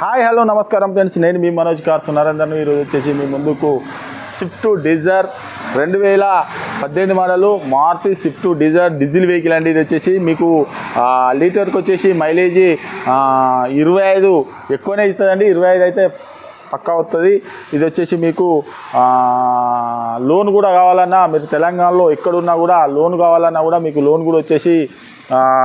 Hi hello నమస్కారం friends. నేను మీ Manoj cars నరేందర్ను ఈరోజు వచ్చేసి మీ ముందుకు స్విఫ్ట్ డిజర్ రెండు వేల పద్దెనిమిది model Maruti Swift Dzire diesel vehicle అండి. ఇది వచ్చేసి మీకు లీటర్కి వచ్చేసి మైలేజీ ఇరవై ఐదు ఎక్కువనే ఇస్తుందండి. ఇరవై ఐదు అయితే పక్కా వస్తుంది ఇది వచ్చేసి మీకు లోన్ కూడా కావాలన్నా మీరు తెలంగాణలో ఎక్కడున్నా కూడా లోన్ కావాలన్నా కూడా మీకు లోన్ కూడా వచ్చేసి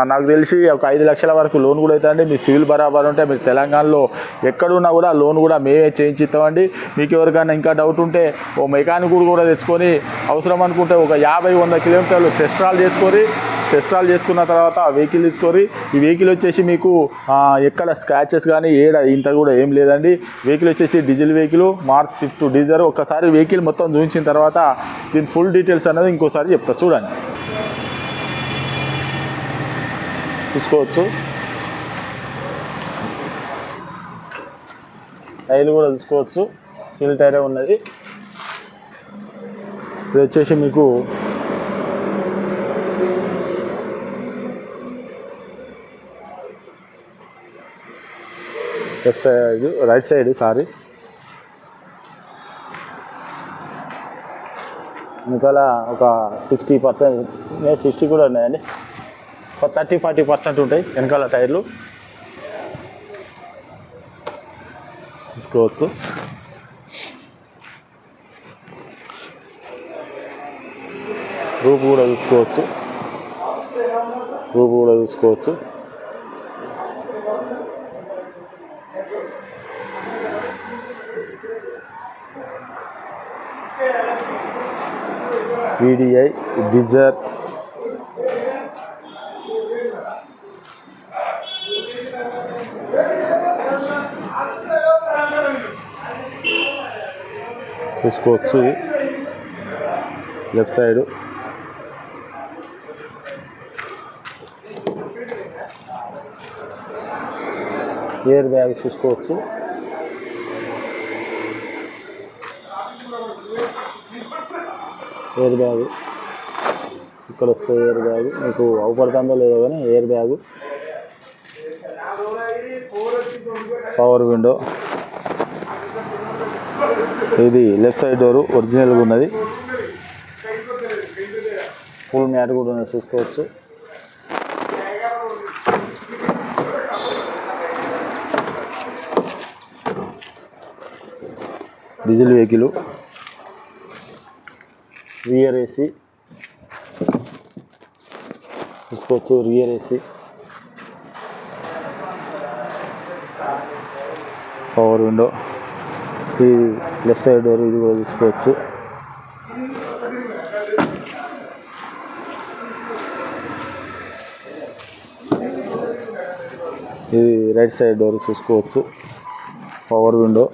నాకు తెలిసి ఒక ఐదు లక్షల వరకు లోన్ కూడా అవుతుందండి. మీ సివిల్ బరాబర్ ఉంటే మీరు తెలంగాణలో ఎక్కడున్నా కూడా లోన్ కూడా మేమే చేయించిస్తామండి. మీకు ఎవరికైనా ఇంకా డౌట్ ఉంటే ఓ మెకానిక్ కూడా తెచ్చుకొని అవసరం అనుకుంటే ఒక యాభై వంద కిలోమీటర్లు టెస్ట్ రాల్ చేసుకొని టెస్ట్ ట్రాల్ చేసుకున్న తర్వాత ఆ వెహికల్ తీసుకొని ఈ వెహికల్ వచ్చేసి మీకు ఎక్కడ స్క్రాచెస్ కానీ ఏడ ఇంత కూడా ఏం లేదండి. వెహికల్ వచ్చేసి diesel vehicle march Swift Dzire ఒకసారి వెహికల్ మొత్తం చూపించిన తర్వాత దీని ఫుల్ డీటెయిల్స్ అనేది ఇంకోసారి చెప్తా. చూడండి. చూసుకోవచ్చు. టైర్లు కూడా చూసుకోవచ్చు. సీల్ టైరే ఉన్నది. ఇది వచ్చేసి మీకు left side right side sorry వెనకాల ఒక సిక్స్టీ పర్సెంట్ సిక్స్టీ కూడా ఉన్నాయండి. ఒక థర్టీ ఫార్టీ పర్సెంట్ ఉంటాయి వెనకాల టైర్లు. తీసుకోవచ్చు. రూపు కూడా చూసుకోవచ్చు రూపు కూడా చూసుకోవచ్చు వీడిఐ డిజర్ చూసుకోవచ్చు. Left side. ఎయిర్ బ్యాగ్ చూసుకోవచ్చు. ఎయిర్ బ్యాగ్ ఇక్కడ వస్తే ఎయిర్ బ్యాగ్ మీకు అవపడుతుందో లేదో కానీ ఎయిర్ బ్యాగ్ పవర్ విండో ఇది లెఫ్ట్ సైడ్ డోరు ఒరిజినల్గా ఉన్నది. ఫుల్ మ్యాట్ కూడా ఉన్నది చూసుకోవచ్చు. డీజిల్ వెహికల్ రియర్ ఏసీ చూసుకోవచ్చు రియర్ ఏసీ పవర్ విండో ఈ లెఫ్ట్ సైడ్ డోర్ ఇది కూడా చూసుకోవచ్చు ఇది రైట్ సైడ్ డోర్ చూసుకోవచ్చు. పవర్ విండో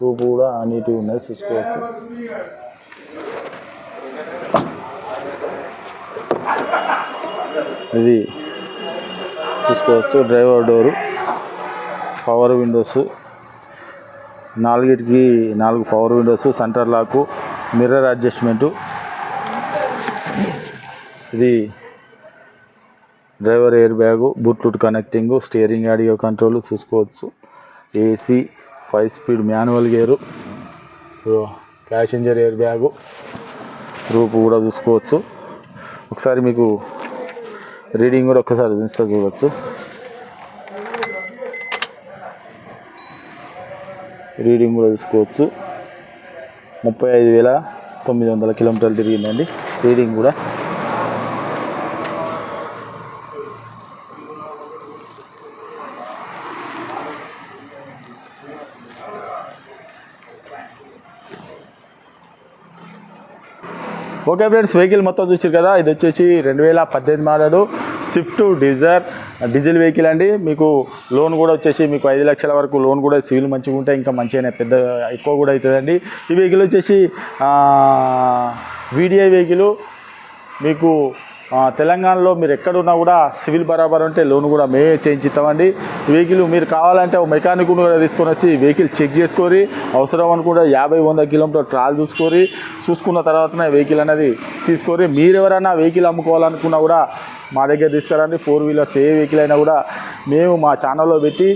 రూపు కూడా నీట్గా ఉన్నది చూసుకోవచ్చు. ఇది చూసుకోవచ్చు డ్రైవర్ డోరు పవర్ విండోస్ నాలుగిటికి నాలుగు power windows centre lock mirror adjustment ఇది driver air bag bluetooth connecting steering audio control చూసుకోవచ్చు. AC five speed manual gear passenger air bag రూపు కూడా చూసుకోవచ్చు. ఒకసారి మీకు రీడింగ్ కూడా ఒక్కసారి చూస్తే చూడవచ్చు రీడింగ్ కూడా చూసుకోవచ్చు. ముప్పై ఐదు వేల తొమ్మిది వందల కిలోమీటర్లు తిరిగిందండి. రీడింగ్ కూడా. ఓకే ఫ్రెండ్స్ వెహికల్ మొత్తం చూసారు కదా ఇది వచ్చేసి రెండు వేల పద్దెనిమిది model Swift Dzire diesel vehicle అండి. మీకు లోన్ కూడా వచ్చేసి మీకు ఐదు లక్షల వరకు లోన్ కూడా సివిల్ మంచిగా ఉంటే ఇంకా మంచిగానే పెద్ద ఎక్కువ కూడా అవుతుందండి. ఈ వెహికల్ వచ్చేసి వీడిఐ వెహికల్ మీకు తెలంగాణలో మీరు ఎక్కడున్నా కూడా సివిల్ బరాబర్ ఉంటే లోన్ కూడా మేమే చేయించుతామండి వెహికల్ మీరు కావాలంటే ఒక మెకానిక్ కూడా తీసుకొని వచ్చి వెహికల్ చెక్ చేసుకొని అవసరం అనుకుంటే యాభై వంద కిలోమీటర్ ట్రాల్ చూసుకొని చూసుకున్న తర్వాతనే వెహికల్ అనేది తీసుకొని మీరు ఎవరైనా వెహికల్ అమ్ముకోవాలనుకున్నా కూడా మా దగ్గర తీసుకురండి. ఫోర్ వీలర్స్ ఏ వెహికల్ అయినా కూడా మేము మా ఛానల్లో పెట్టి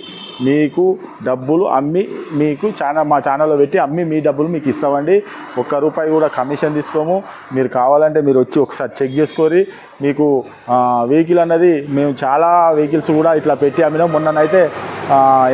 మీకు డబ్బులు అమ్మి మీకు ఛానల్ మా ఛానల్లో పెట్టి అమ్మి మీ డబ్బులు మీకు ఇస్తామండి. ఒక్క రూపాయి కూడా కమిషన్ తీసుకోము. మీరు కావాలంటే మీరు వచ్చి ఒకసారి చెక్ చేసుకోరి మీకు వెహికల్ అన్నది మేము చాలా వెహికల్స్ కూడా ఇట్లా పెట్టి అమ్మినాం. మొన్న అయితే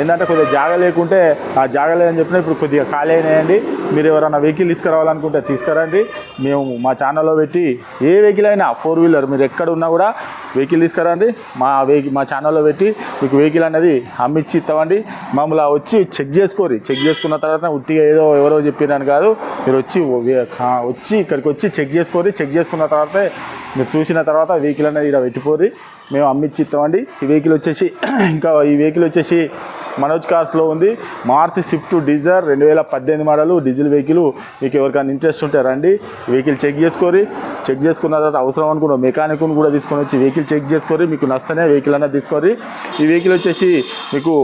ఏంటంటే కొద్దిగా జాగ లేకుంటే ఆ జాగ లేదని చెప్పిన ఇప్పుడు కొద్దిగా ఖాళీ అయినాయండి. మీరు ఎవరైనా వెహికల్ తీసుకురావాలనుకుంటే తీసుకురండి. మేము మా ఛానల్లో పెట్టి ఏ వెహికల్ అయినా ఫోర్ వీలర్ మీరు ఎక్కడ ఉన్నా కూడా వెహికల్ తీసుకురండి. మా వెహికల్ మా ఛానల్లో పెట్టి మీకు వెహికల్ అనేది అమ్మిచ్చి ఇస్తామండి. మమ్మల్ని వచ్చి చెక్ చేసుకోరి. చెక్ చేసుకున్న తర్వాత ఉట్టిగా ఏదో ఎవరో చెప్పినాను కాదు. మీరు వచ్చి వచ్చి ఇక్కడికి వచ్చి చెక్ చేసుకోరి. చెక్ చేసుకున్న తర్వాత మీరు చూసిన తర్వాత వెహికల్ అనేది ఇక్కడ పెట్టిపోరి మేము అమ్మిచ్చి ఇస్తామండి ఈ వెహికల్ వచ్చేసి ఇంకా ఈ వెహికల్ వచ్చేసి మనోజ్ కార్స్లో ఉంది. మారుతి స్విఫ్ట్ డీజర్ రెండు వేల పద్దెనిమిది మోడలు డీజిల్ వెహికల్. మీకు ఎవరికైనా ఇంట్రెస్ట్ ఉంటే రండి. వెహికల్ చెక్ చేసుకోరి చెక్ చేసుకున్న తర్వాత అవసరం అనుకున్న మెకానిక్ను కూడా తీసుకొని వచ్చి వెహికల్ చెక్ చేసుకొని మీకు నచ్చనే వెహికల్ అనేది తీసుకోరి ఈ వెహికల్ వచ్చేసి మీకు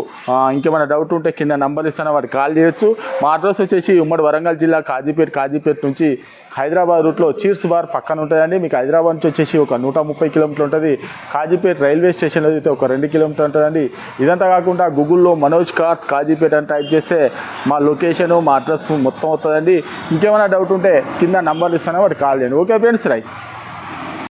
ఇంకేమైనా డౌట్ ఉంటే కింద నంబర్ ఇస్తాను వాటికి కాల్ చేయొచ్చు. మా అడ్రస్ వచ్చేసి ఉమ్మడి వరంగల్ జిల్లా కాజీపేట కాజీపేట నుంచి హైదరాబాద్ రూట్లో చీర్స్ బార్ పక్కన ఉంటుందండి. మీకు హైదరాబాద్ నుంచి వచ్చేసి ఒక నూట ముప్పై కిలోమీటర్లు ఉంటుంది. కాజీపేట రైల్వే స్టేషన్లో అయితే ఒక రెండు కిలోమీటర్ ఉంటుందండి. ఇదంతా కాకుండా గూగుల్లో మనోజ్ కార్స్ కాజీపేట అని టైప్ చేస్తే మా లొకేషను మా అడ్రస్ మొత్తం వస్తుందండి. ఇంకేమైనా డౌట్ ఉంటే కింద నంబర్లు ఇస్తాను వాటికి కాల్ చేయండి. Okay friends right.